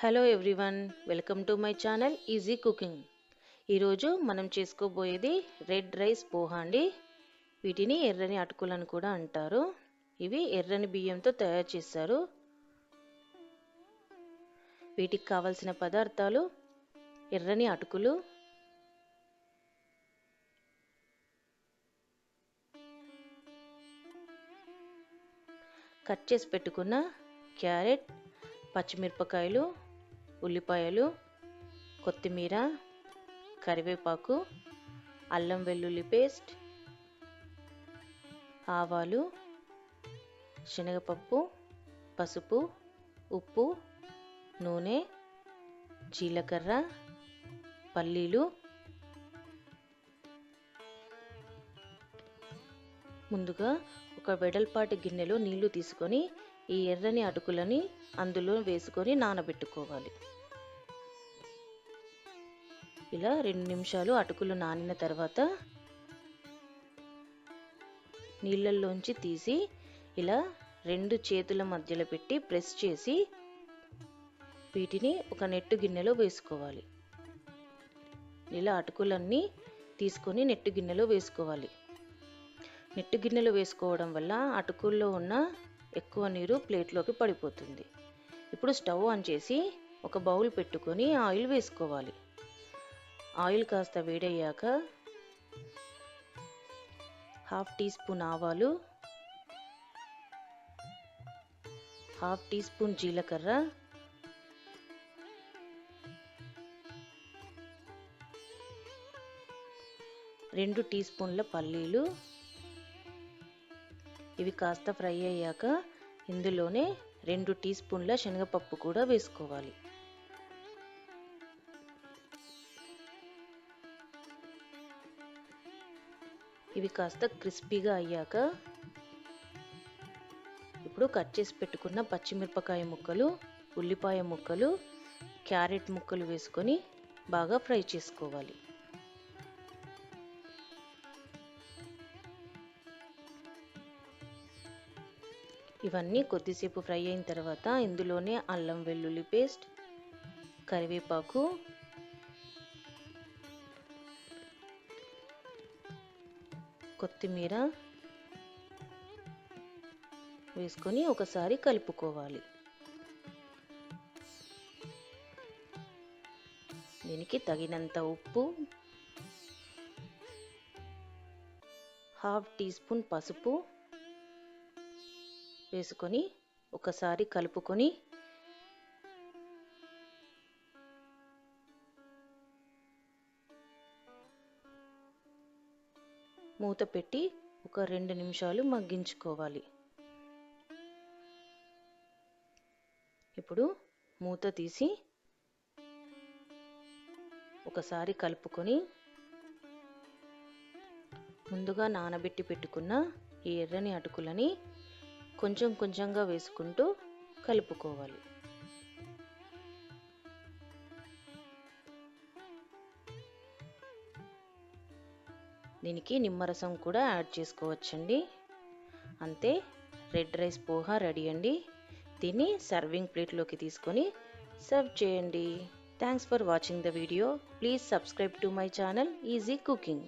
Hello everyone welcome to my channel easy cooking. ఈరోజు మనం చేసుకోబోయేది red rice poha అండి. వీటిని ఎర్రని అటుకులను కూడా అంటారు. ఇవి ఎర్రని బియ్యంతో తయారు చేస్తారు. వీటికి కావలసిన పదార్థాలు ఎర్రని అటుకులు కట్ చేసి పెట్టుకున్న క్యారెట్ పచ్చిమిరపకాయలు ఉల్లిపాయలు కొత్తిమీర కరివేపాకు అల్లం వెల్లుల్లి పేస్ట్ ఆవాలు శనగపప్పు పసుపు ఉప్పు నూనె జీలకర్ర పల్లీలు. ముందుగా ఒక వెడల్పాటి గిన్నెలో నీళ్ళు తీసుకొని ఈ ఎర్రని అటుకులని అందులో వేసుకొని నానబెట్టుకోవాలి. ఇలా రెండు నిమిషాలు అటుకులు నానిన తర్వాత నీళ్ళల్లోంచి తీసి ఇలా రెండు చేతుల మధ్యలో పెట్టి ప్రెస్ చేసి వీటిని ఒక నెట్టు గిన్నెలో వేసుకోవాలి. ఇలా అటుకులన్నీ తీసుకొని నెట్టు గిన్నెలో వేసుకోవాలి. నెట్టు గిన్నెలో వేసుకోవడం వల్ల అటుకుల్లో ఉన్న ఎక్కువ నీరు ప్లేట్లోకి పడిపోతుంది. ఇప్పుడు స్టవ్ ఆన్ చేసి ఒక బౌల్ పెట్టుకొని ఆయిల్ వేసుకోవాలి. ఆయిల్ కాస్త వేడయ్యాక హాఫ్ టీ స్పూన్ ఆవాలు హాఫ్ టీ స్పూన్ జీలకర్ర రెండు టీ స్పూన్ల పల్లీలు. ఇవి కాస్త ఫ్రై అయ్యాక ఇందులోనే రెండు టీ స్పూన్ల శనగపప్పు కూడా వేసుకోవాలి. ఇవి కాస్త క్రిస్పీగా అయ్యాక ఇప్పుడు కట్ చేసి పెట్టుకున్న పచ్చిమిరపకాయ ముక్కలు ఉల్లిపాయ ముక్కలు క్యారెట్ ముక్కలు వేసుకొని బాగా ఫ్రై చేసుకోవాలి. ఇవన్నీ కొద్దిసేపు ఫ్రై అయిన తర్వాత ఇందులోనే అల్లం వెల్లుల్లి పేస్ట్ కరివేపాకు కొత్తిమీర వేసుకొని ఒకసారి కలుపుకోవాలి. దీనికి తగినంత ఉప్పు హాఫ్ టీ స్పూన్ పసుపు వేసుకొని ఒకసారి కలుపుకొని మూత పెట్టి ఒక రెండు నిమిషాలు మగ్గించుకోవాలి. ఇప్పుడు మూత తీసి ఒకసారి కలుపుకొని ముందుగా నానబెట్టి పెట్టుకున్న ఈ ఎర్రని అటుకులని కొంచెం కొంచెంగా వేసుకుంటూ కలుపుకోవాలి. దీనికి నిమ్మరసం కూడా యాడ్ చేసుకోవచ్చండి. అంతే రెడ్ రైస్ పోహా రెడీ అండి. దీన్ని సర్వింగ్ ప్లేట్లోకి తీసుకొని సర్వ్ చేయండి. Thanks for watching the video. Please subscribe to my channel easy cooking.